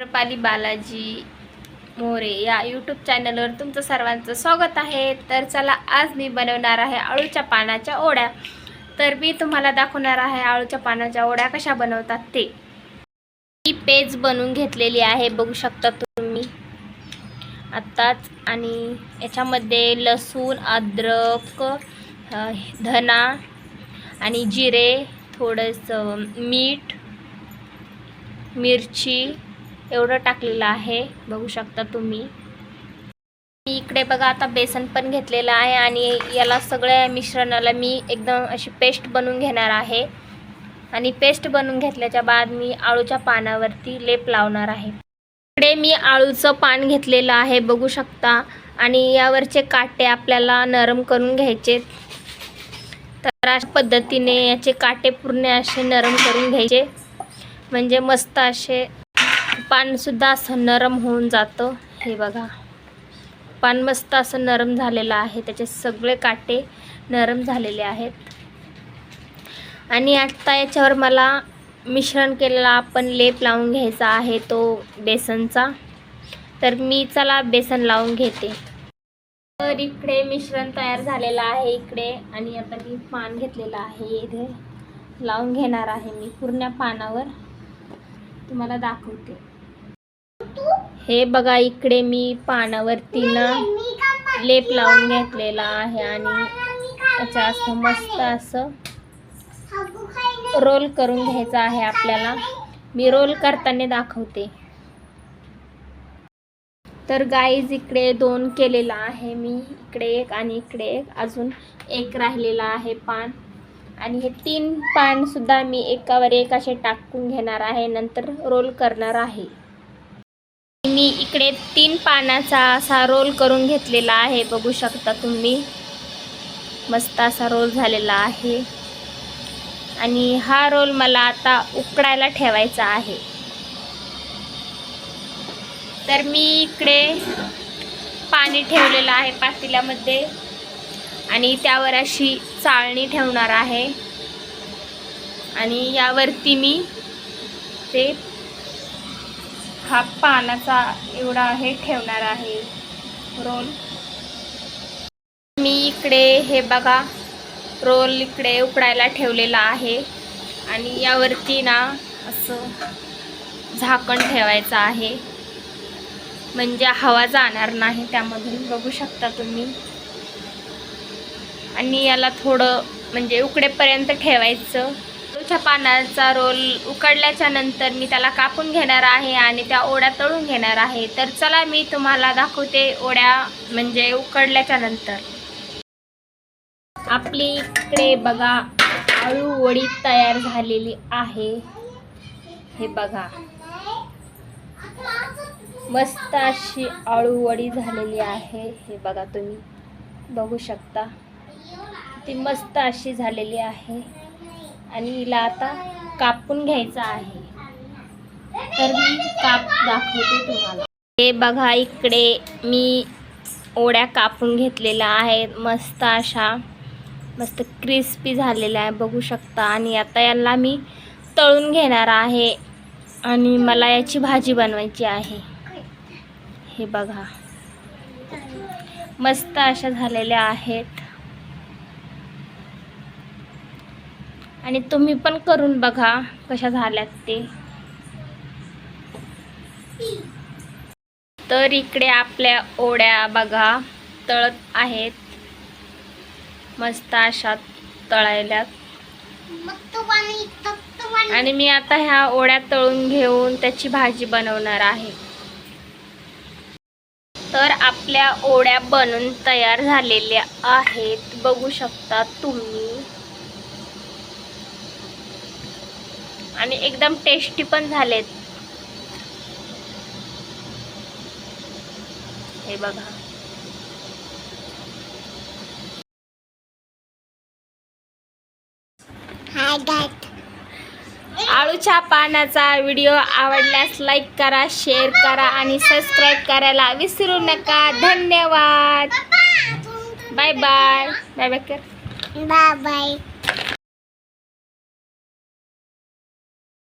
रुपाली बालाजी मोरे या यूट्यूब चॅनलवर तुमचं सर्वांचं स्वागत आहे. तर चला आज मी बनवणार आहे आळूच्या पानाच्या ओढ्या. तर मी तुम्हाला दाखवणार आहे आळूच्या पानाच्या ओड्या कशा बनवतात ते. ही पेज बनवून घेतलेली आहे बघू शकता तुम्ही. आत्ताच आणि याच्यामध्ये लसूण अद्रक धना आणि जिरे थोडंसं मीठ मिरची एवढं टाकलेलं आहे. बघू शकता तुम्ही. मी इकडे बघा आता बेसन पण घेतलेलं आहे आणि याला सगळ्या मिश्रणाला मी एकदम अशी पेस्ट बनवून घेणार आहे. आणि पेस्ट बनवून घेतल्याच्या बाद मी आळूच्या पानावरती लेप लावणार आहे. इकडे मी आळूचं पान घेतलेलं आहे बघू शकता. आणि यावरचे काटे आपल्याला नरम करून घ्यायचे. तर अशा पद्धतीने याचे काटे पूर्ण असे नरम करून घ्यायचे. म्हणजे मस्त असे पानसुद्धा असं नरम होऊन जातं. हे बघा. पान मस्त असं नरम झालेलं आहे. त्याचे सगळे काटे नरम झालेले आहेत. आणि आत्ता याच्यावर मला मिश्रण केलेला आपण लेप लावून घ्यायचा आहे तो बेसनचा. तर मी चला बेसन लावून घेते. तर इकडे मिश्रण तयार झालेलं आहे इकडे. आणि आता मी पान घेतलेलं आहे इथे. लावून घेणार आहे मी पूर्ण पानावर. तुम्हाला दाखवते. हे बघा इकडे मी पानावरती ना लेप लावून घेतलेला आहे आणि त्याच्या असं मस्त असं रोल करून घ्यायचं आहे आपल्याला. मी रोल करताना दाखवते. तर गाईज इकडे दोन केलेला आहे मी. इकडे एक आणि इकडे एक. अजून एक राहिलेला आहे पान. आणि हे तीन पानसुद्धा मी एकावर एक असे टाकून घेणार आहे. नंतर रोल करणार आहे. मी इकडे तीन पानाचा असा रोल करून घेतलेला आहे. बघू शकता तुम्ही. मस्त असा रोल झालेला आहे. आणि हा रोल मला आता उकडायला ठेवायचा आहे. तर मी इकडे पाणी ठेवलेलं आहे पातेल्यामध्ये. आणि त्यावर अशी चाळणी ठेवणार आहे. आणि यावरती मी ते हा पानाचा एवढा हे ठेवणार आहे. रोल. मी इकडे हे बघा रोल इकडे उकडायला ठेवलेला आहे. आणि यावरती ना असं झाकण ठेवायचं आहे. म्हणजे हवा जाणार नाही त्यामधून बघू शकता तुम्ही. आणि याला थोडं म्हणजे उकडेपर्यंत ठेवायचं. आलूच्या पानाचा रोल उकडल्याच्या नंतर मी त्याला कापून घेणार आहे आणि त्या ओढ्या तळून घेणार आहे. तर चला मी तुम्हाला दाखवते ओढ्या म्हणजे उकडल्याच्या नंतर. आपली इकडे बघा आळू वडी तयार झालेली आहे. हे बघा. मस्त अशी आळू वडी झालेली आहे. हे बघा तुम्ही. बघू शकता. ती मस्त अशी झालेली आहे. आणि हिला आता कापून घ्यायचं आहे. तर मी काप दाखवते तुम्हाला. हे बघा इकडे मी ओढ्या कापून घेतलेल्या आहेत. मस्त अशा मस्त क्रिस्पी झालेल्या आहे बघू शकता. आणि आता याला मी तळून घेणार आहे आणि मला याची भाजी बनवायची आहे. हे बघा. मस्त अशा झालेल्या आहेत. आणि तुम्ही पण करून बघा कशा झाल्यात ते. तर इकडे आपल्या ओढ्या बघा तळत आहेत. मस्त अशा तळायल्यात. आणि मी आता ह्या ओढ्या तळून घेऊन त्याची भाजी बनवणार आहे. तर आपल्या ओढ्या बनून तयार झालेल्या आहेत. बघू शकता तुम्ही. आणि एकदम टेस्टी पण झालेत. हे बघा. आळूच्या पानाचा व्हिडिओ आवडल्यास लाईक करा शेअर करा आणि सबस्क्राईब करायला विसरू नका. धन्यवाद. बाय बाय बाय बाय कर बाय बाय